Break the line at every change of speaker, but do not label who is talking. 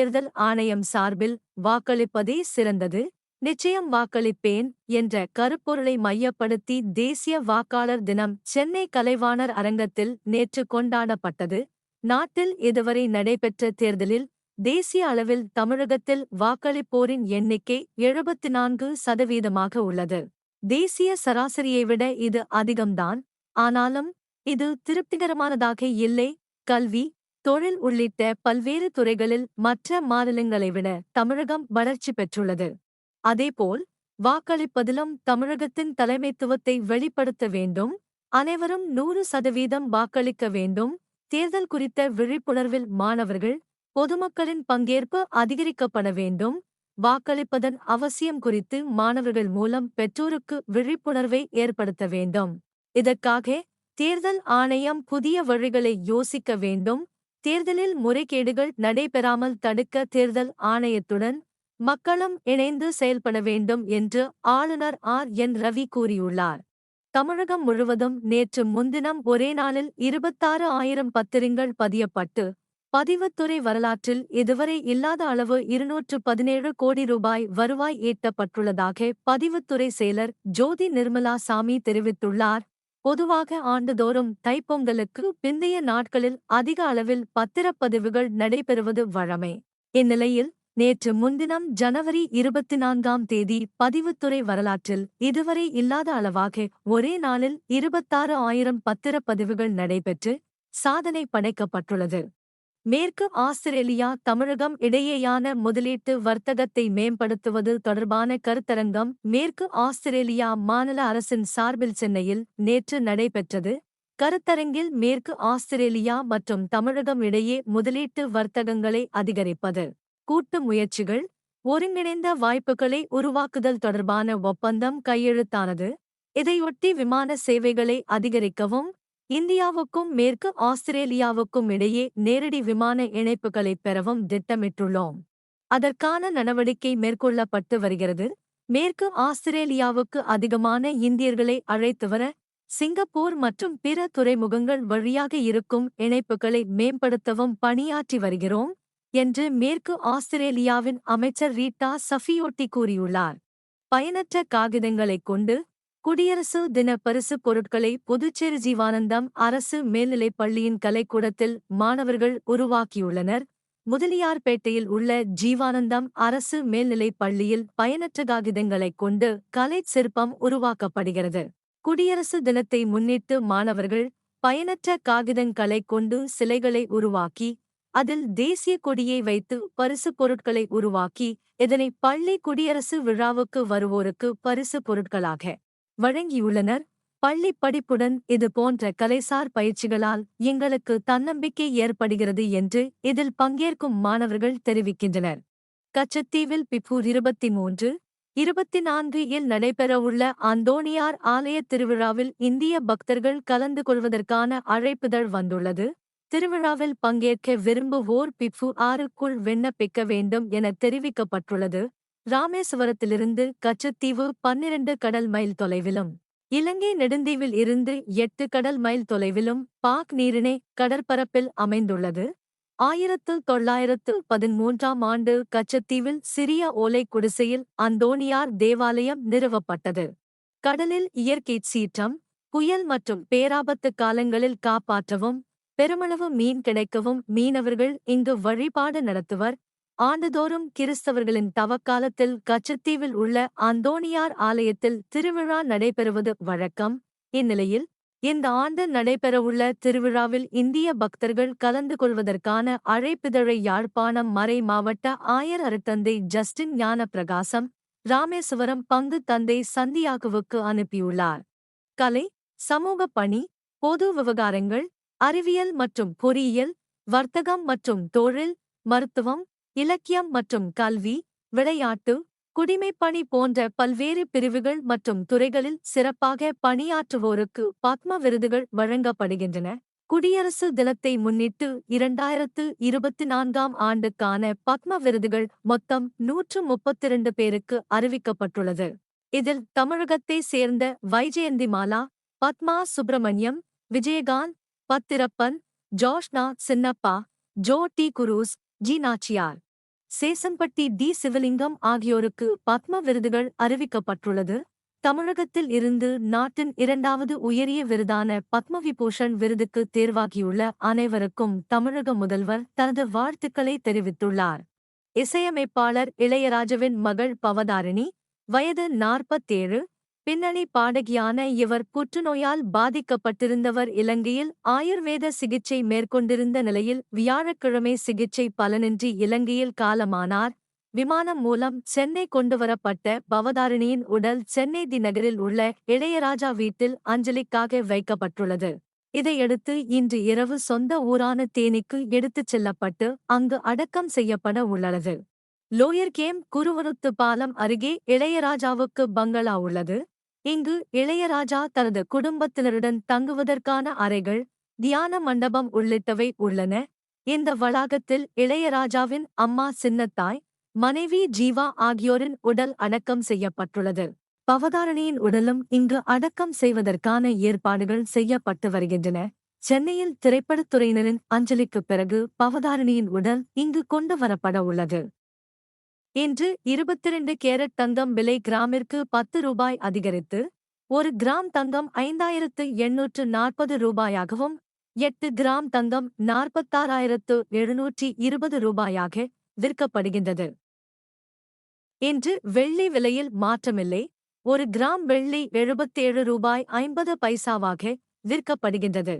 தேர்தல் ஆணையம் சார்பில் வாக்களிப்பதே சிறந்தது. நிச்சயம் வாக்களிப்பேன் என்ற கருப்பொருளை மையப்படுத்தி தேசிய வாக்காளர் தினம் சென்னை கலைவாணர் அரங்கத்தில் நேற்று கொண்டாடப்பட்டது. நாட்டில் இதுவரை நடைபெற்ற தேர்தலில் தேசிய அளவில் தமிழகத்தில் வாக்களிப்போரின் எண்ணிக்கை எழுபத்து நான்கு சதவீதமாக உள்ளது. தேசிய சராசரியை விட இது அதிகம்தான். ஆனாலும் இது திருப்திகரமானதாக இல்லை. கல்வி தொழில் உள்ளிட்ட பல்வேறு துறைகளில் மற்ற மாநிலங்களை விட தமிழகம் வளர்ச்சி பெற்றுள்ளது. அதேபோல் வாக்களிப்பதிலும் தமிழகத்தின் தலைமைத்துவத்தை வெளிப்படுத்த வேண்டும் அனைவரும் நூறு சதவீதம் வாக்களிக்க வேண்டும் தேர்தல் குறித்த விழிப்புணர்வில் மாணவர்கள் பொதுமக்களின் பங்கேற்பு அதிகரிக்கப்பட வேண்டும் வாக்களிப்பதன் அவசியம் குறித்து மாணவர்கள் மூலம் பெற்றோருக்கு விழிப்புணர்வை ஏற்படுத்த வேண்டும். இதற்காக தேர்தல் ஆணையம் புதிய வழிகளை யோசிக்க வேண்டும் தேர்தலில் முறைகேடுகள் நடைபெறாமல் தடுக்க தேர்தல் ஆணையத்துடன் மக்களும் இணைந்து செயல்பட வேண்டும் என்று ஆளுநர் ஆர். என். ரவி கூறியுள்ளார். தமிழகம் முழுவதும் நேற்று முன்தினம் ஒரே நாளில் இருபத்தாறு ஆயிரம் பத்திரங்கள் பதியப்பட்டு பதிவுத்துறை வரலாற்றில் இதுவரை இல்லாத அளவு இருநூற்று பதினேழு கோடி ரூபாய் வருவாய் ஈட்டப்பட்டுள்ளதாக பதிவுத்துறை செயலர் ஜோதி நிர்மலா சாமி தெரிவித்துள்ளார். பொதுவாக ஆண்டுதோறும் தைப்பொங்கலுக்கு பிந்தைய நாட்களில் அதிக அளவில் பத்திரப்பதிவுகள் நடைபெறுவது வழமை. இந்நிலையில் நேற்று முன்தினம் ஜனவரி இருபத்தி நான்காம் தேதி பதிவுத்துறை வரலாற்றில் இதுவரை இல்லாத அளவாக ஒரே நாளில் இருபத்தாறு ஆயிரம் பத்திரப்பதிவுகள் நடைபெற்று சாதனை படைக்கப்பட்டுள்ளது. மேற்கு ஆஸ்திரேலியா தமிழகம் இடையேயான முதலீட்டு வர்த்தகத்தை மேம்படுத்துவது தொடர்பான கருத்தரங்கம் மேற்கு ஆஸ்திரேலியா மாநில அரசின் சார்பில் சென்னையில் நேற்று நடைபெற்றது. கருத்தரங்கில் மேற்கு ஆஸ்திரேலியா மற்றும் தமிழகம் இடையே முதலீட்டு வர்த்தகங்களை அதிகரிப்பது கூட்டு முயற்சிகள் ஒருங்கிணைந்த வாய்ப்புகளை உருவாக்குதல் தொடர்பான ஒப்பந்தம் கையெழுத்தானது. இதையொட்டி விமான சேவைகளை அதிகரிக்கவும் இந்தியாவுக்கும் மேற்கு ஆஸ்திரேலியாவுக்கும் இடையே நேரடி விமான இணைப்புகளை பெறவும் திட்டமிட்டுள்ளோம். அதற்கான நடவடிக்கை மேற்கொள்ளப்பட்டு வருகிறது. மேற்கு ஆஸ்திரேலியாவுக்கு அதிகமான இந்தியர்களை அழைத்து வர சிங்கப்பூர் மற்றும் பிற துறைமுகங்கள் வழியாக இருக்கும் இணைப்புகளை மேம்படுத்தவும் பணியாற்றி வருகிறோம் என்று மேற்கு ஆஸ்திரேலியாவின் அமைச்சர் ரீட்டா சஃபியோட்டி கூறியுள்ளார். பயனற்ற காகிதங்களைக் கொண்டு குடியரசு தின பரிசு பொருட்களை புதுச்சேரி ஜீவானந்தம் அரசு மேல்நிலைப் பள்ளியின் கலைக்கூடத்தில் மாணவர்கள் உருவாக்கியுள்ளனர். முதலியார்பேட்டையில் உள்ள ஜீவானந்தம் அரசு மேல்நிலைப் பள்ளியில் பயனற்ற காகிதங்களைக் கொண்டு கலை சிற்பம் உருவாக்கப்படுகிறது. குடியரசு தினத்தை முன்னிட்டு மாணவர்கள் பயனற்ற காகிதங்களைக் கொண்டு சிலைகளை உருவாக்கி அதில் தேசிய கொடியை வைத்து பரிசு பொருட்களை உருவாக்கி இதனை பள்ளி குடியரசு விழாவுக்கு வருவோருக்கு பரிசு பொருட்களாக வழங்கியுள்ளனர். பள்ளி படிப்புடன் இது போன்ற கலைசார் பயிற்சிகளால் எங்களுக்கு தன்னம்பிக்கை ஏற்படுகிறது என்று இதில் பங்கேற்கும் மாணவர்கள் தெரிவிக்கின்றனர். கச்சத்தீவில் பிப்பூர் இருபத்தி மூன்று இருபத்தி நான்கு இல் நடைபெறவுள்ள அந்தோணியார் ஆலய திருவிழாவில் இந்திய பக்தர்கள் கலந்து கொள்வதற்கான அழைப்புதழ் வந்துள்ளது. திருவிழாவில் பங்கேற்க விரும்புவோர் பிப்பு ஆறுக்குள் விண்ணப்பிக்க வேண்டும் என தெரிவிக்கப்பட்டுள்ளது. ராமேஸ்வரத்திலிருந்து கச்சத்தீவு பன்னிரண்டு கடல் மைல் தொலைவிலும் இலங்கை நெடுந்தீவில் இருந்து எட்டு கடல் மைல் தொலைவிலும் பாக் நீரிணை கடற்பரப்பில் அமைந்துள்ளது. ஆயிரத்து தொள்ளாயிரத்து பதிமூன்றாம் ஆண்டு கச்சத்தீவில் சிறிய ஓலை குடிசையில் அந்தோணியார் தேவாலயம் நிறுவப்பட்டது. கடலில் இயற்கை சீற்றம் புயல் மற்றும் பேராபத்து காலங்களில் காப்பாற்றவும் பெருமளவு மீன் கிடைக்கவும் மீனவர்கள் இங்கு வழிபாடு நடத்துவர். ஆண்டுதோறும் கிறிஸ்தவர்களின் தவக்காலத்தில் கச்சத்தீவில் உள்ள அந்தோணியார் ஆலயத்தில் திருவிழா நடைபெறுவது வழக்கம். இந்நிலையில் இந்த ஆண்டு நடைபெறவுள்ள திருவிழாவில் இந்திய பக்தர்கள் கலந்து கொள்வதற்கான அழைப்பிதழை யாழ்ப்பாணம் மறை மாவட்ட ஆயர் அருத்தந்தை ஜஸ்டின் ஞான பிரகாசம் ராமேஸ்வரம் பங்கு தந்தை சந்தியாகுவுக்கு அனுப்பியுள்ளார். கலை சமூக பணி பொது விவகாரங்கள் அறிவியல் மற்றும் பொறியியல் வர்த்தகம் மற்றும் தொழில் மருத்துவம் இலக்கியம் மற்றும் கல்வி விளையாட்டு குடிமைப்பணி போன்ற பல்வேறு பிரிவுகள் மற்றும் துறைகளில் சிறப்பாக பணியாற்றுவோருக்கு பத்ம விருதுகள் வழங்கப்படுகின்றன. குடியரசு தினத்தை முன்னிட்டு இரண்டாயிரத்து இருபத்தி நான்காம் ஆண்டுக்கான பத்ம விருதுகள் மொத்தம் நூற்று முப்பத்திரண்டு பேருக்கு அறிவிக்கப்பட்டுள்ளது. இதில் தமிழகத்தை சேர்ந்த Vyjayanthimala Padma Subramaniam Vijayakanth Pathirappan Joshna Chinappa Joe D cruise G Nachiyar Seshampatti T. Sivalingam ஆகியோருக்கு பத்ம விருதுகள் அறிவிக்கப்பட்டுள்ளது. தமிழகத்தில் இருந்து நாட்டின் இரண்டாவது உயரிய விருதான பத்மவிபூஷன் விருதுக்கு தேர்வாகியுள்ள அனைவருக்கும் தமிழக முதல்வர் தனது வாழ்த்துக்களை தெரிவித்துள்ளார். இசையமைப்பாளர் இளையராஜவின் மகள் பவதாரிணி வயது நாற்பத்தேழு பின்னணி பாடகியான இவர் புற்றுநோயால் பாதிக்கப்பட்டிருந்தவர் இலங்கையில் ஆயுர்வேத சிகிச்சை மேற்கொண்டிருந்த நிலையில் வியாழக்கிழமை சிகிச்சை பலனின்றி இலங்கையில் காலமானார். விமானம் மூலம் சென்னை கொண்டுவரப்பட்ட பவதாரிணியின் உடல் சென்னை தி நகரில் உள்ள இளையராஜா வீட்டில் அஞ்சலிக்காக வைக்கப்பட்டுள்ளது. இதையடுத்து இன்று இரவு சொந்த ஊரான தேனிக்கு எடுத்துச் செல்லப்பட்டு அங்கு அடக்கம் செய்யப்பட உள்ளது. லோயர் கேம் குருவருத்து பாலம் அருகே இளையராஜாவுக்கு பங்களா உள்ளது. இங்கு இளையராஜா தனது குடும்பத்தினருடன் தங்குவதற்கான அறைகள் தியான மண்டபம் உள்ளிட்டவை உள்ளன. இந்த வளாகத்தில் இளையராஜாவின் அம்மா சின்னத்தாய் மனைவி ஜீவா ஆகியோரின் உடல் அடக்கம் செய்யப்பட்டுள்ளது. பவதாரணியின் உடலும் இங்கு அடக்கம் செய்வதற்கான ஏற்பாடுகள் செய்யப்பட்டு வருகின்றன. சென்னையில் திரைப்படத்துறையினரின் அஞ்சலிக்குப் பிறகு பவதாரணியின் உடல் இங்கு கொண்டு வரப்பட உள்ளது. இன்று இருபத்திரண்டு கேரட் தங்கம் விலை கிராமிற்கு பத்து ரூபாய் அதிகரித்து ஒரு கிராம் தங்கம் ஐந்தாயிரத்து எண்ணூற்று நாற்பது ரூபாயாகவும் எட்டு கிராம் தங்கம் நாற்பத்தாறாயிரத்து எழுநூற்றி இருபது ரூபாயாக விற்கப்படுகின்றது. இன்று வெள்ளி விலையில் மாற்றமில்லை ஒரு கிராம் வெள்ளி எழுபத்தேழு ரூபாய் ஐம்பது பைசாவாக விற்கப்படுகின்றது.